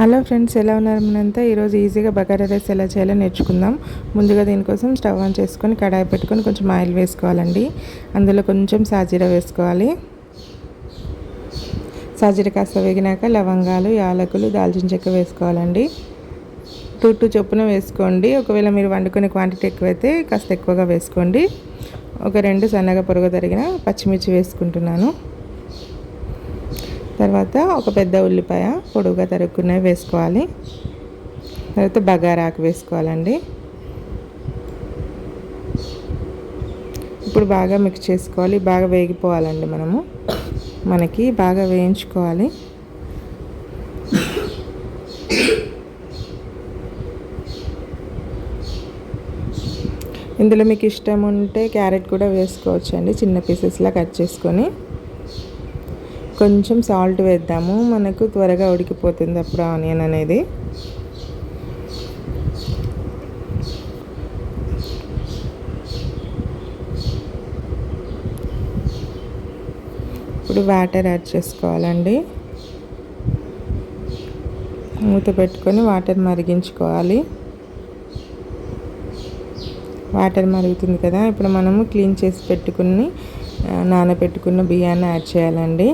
Hello friends ఎలా ఉన్నారు మనంతా? ఈరోజు ఈజీగా బగారా రైస్ ఎలా చేయాలో నేర్చుకుందాం. ముందుగా దీనికోసం స్టవ్ ఆన్ చేసుకొని కడాయి పెట్టుకొని కొంచెం ఆయిల్ వేసుకోవాలండి. అందులో కొంచెం సాజీర వేసుకోవాలి. సాజీర కాస్త వేగినాక లవంగాలు యాలకులు దాల్చిన చెక్క వేసుకోవాలండి. టూ టూ చొప్పున వేసుకోండి. ఒకవేళ మీరు వండుకునే క్వాంటిటీ ఎక్కువైతే కాస్త ఎక్కువగా వేసుకోండి. ఒక రెండు సన్నగా పొరుగు తరిగిన పచ్చిమిర్చి వేసుకుంటున్నాను. తర్వాత ఒక పెద్ద ఉల్లిపాయ పొడుగుగా తరుక్కున్నవి వేసుకోవాలి. తర్వాత బగారాకు వేసుకోవాలండి. ఇప్పుడు బాగా మిక్స్ చేసుకోవాలి. బాగా వేగిపోవాలండి మనము. మనకి బాగా వేయించుకోవాలి. ఇందులో మీకు ఇష్టం ఉంటే క్యారెట్ కూడా వేసుకోవచ్చండి. చిన్న పీసెస్లా కట్ చేసుకొని. కొంచెం సాల్ట్ వేద్దాము. మనకు త్వరగా ఉడికిపోతుంది అప్పుడు ఆనియన్ అనేది. ఇప్పుడు వాటర్ యాడ్ చేసుకోవాలండి. మూత పెట్టుకొని వాటర్ మరిగించుకోవాలి. వాటర్ మరుగుతుంది కదా. ఇప్పుడు మనము క్లీన్ చేసి పెట్టుకుని నానబెట్టుకున్న బియ్యాన్ని యాడ్ చేయాలండి.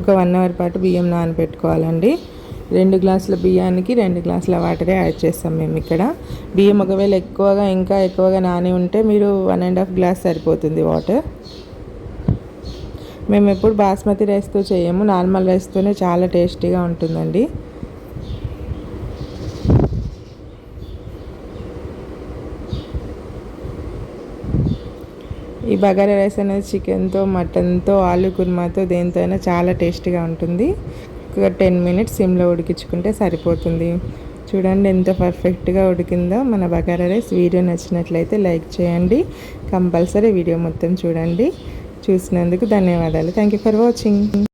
ఒక వన్ అవర్ పాటు బియ్యం నానబెట్టుకోవాలండి. రెండు గ్లాసుల బియ్యానికి రెండు గ్లాసుల వాటరే యాడ్ చేస్తాం మేము ఇక్కడ. బియ్యం ఒకవేళ ఎక్కువగా ఇంకా ఎక్కువగా నాని ఉంటే మీరు వన్ అండ్ హాఫ్ గ్లాస్ సరిపోతుంది వాటర్. మేము ఎప్పుడు బాస్మతి రైస్తో చేయము. నార్మల్ రైస్తోనే చాలా టేస్టీగా ఉంటుందండి. ఈ బగారా రైస్ అనేది చికెన్తో మటన్తో ఆలు కుర్మాతో దేంతో అయినా చాలా టేస్టీగా ఉంటుంది. ఒక టెన్ మినిట్స్ సిమ్లో ఉడికించుకుంటే సరిపోతుంది. చూడండి ఎంత పర్ఫెక్ట్గా ఉడికిందో మన బగారా రైస్. వీడియో నచ్చినట్లయితే లైక్ చేయండి. కంపల్సరీ వీడియో మొత్తం చూడండి. చూసినందుకు ధన్యవాదాలు. Thank you for watching